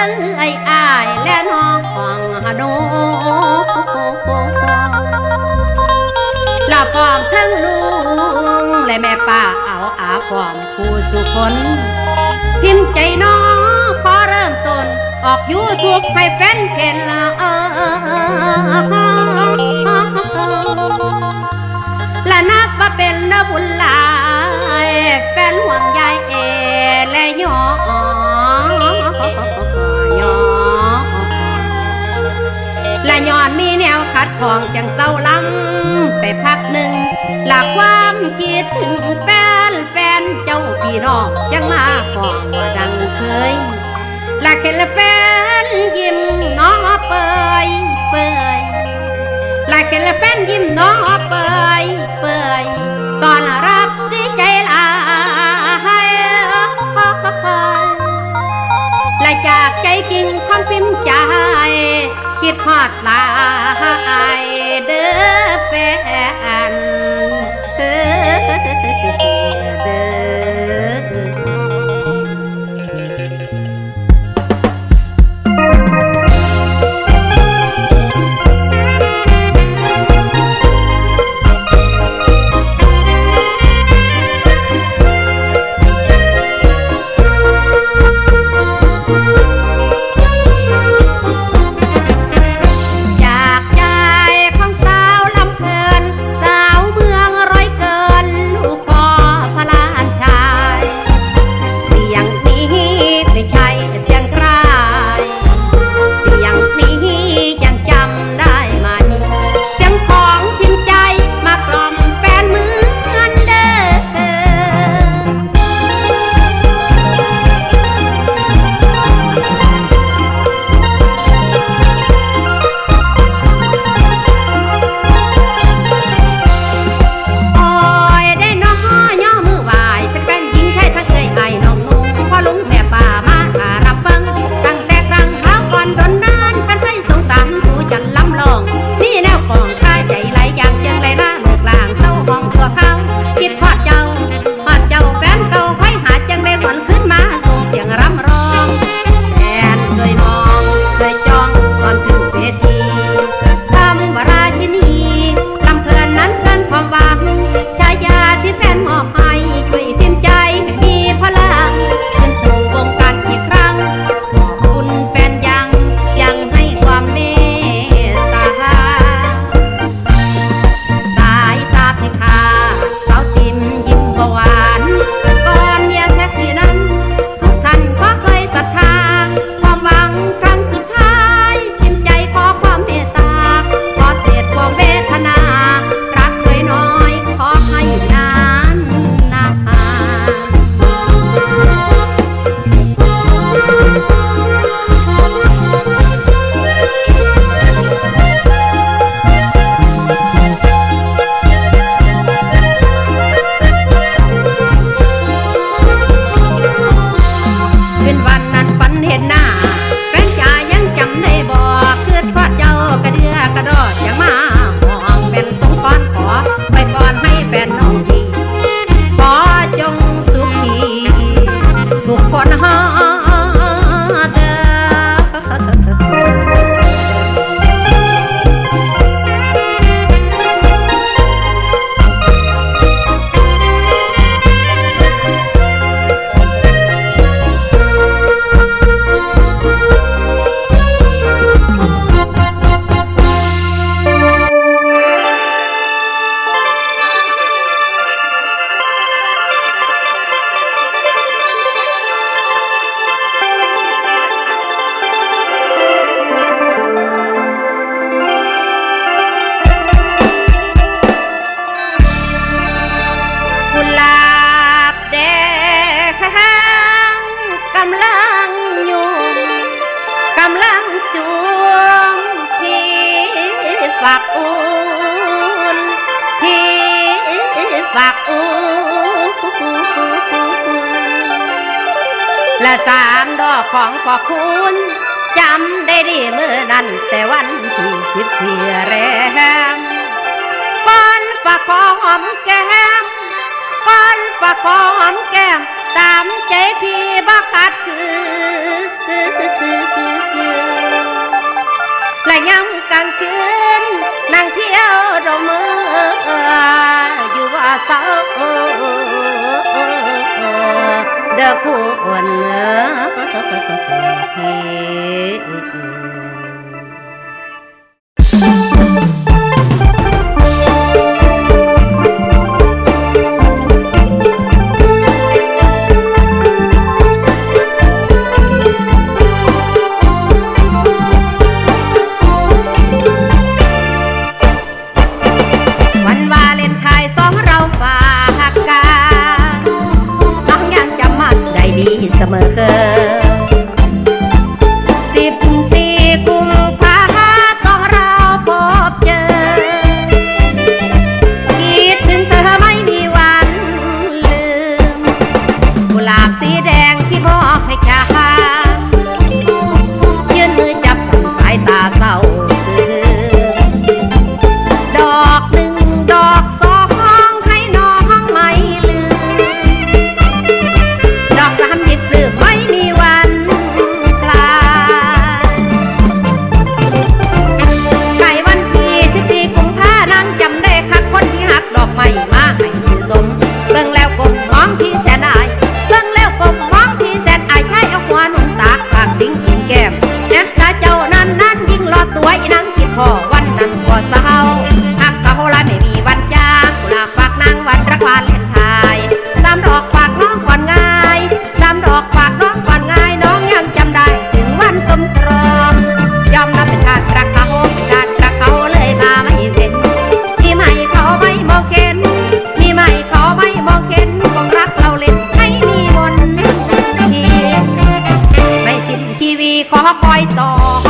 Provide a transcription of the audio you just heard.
นั้นไอ้อายและน้องฟังฮโนละฟองทั้งลุงและแม่ป้าเอาอาความคู่สุขนพิมพ์ใจน้องขอเริ่มต้น ออกยูทูบให้แฟนเพนละออและนับว่าเป็นนบุญลายแฟนห่วงยายเอและยอ ขัดของจังเศร้าล้ำไปพักหนึ่ง หลักความคิดถึงแฟนแฟนเจ้าพี่น้องจังมาของว่าดังเคยหลักเห็นแฟนยิ้มน้องเปยเปยหลักเห็นแฟนยิ้มน้อง อดลาไอเด้อแฟุกคนหา ฝักอุ่นที่ฝากอุ่นและสามดอกของพ่อคุณจำได้ดีเมื่อนั้น แต่วันที่สิบสี่แรมก้อนฝากขอหอมแก้มก้อนฝากขอหอมแก้ม ตามใจพี่บักกัดคือ กลางคืนนั่งเที่ยวดมมืออยู่ว่าเศร้าเด็กผู้คนเฮ้ 快快า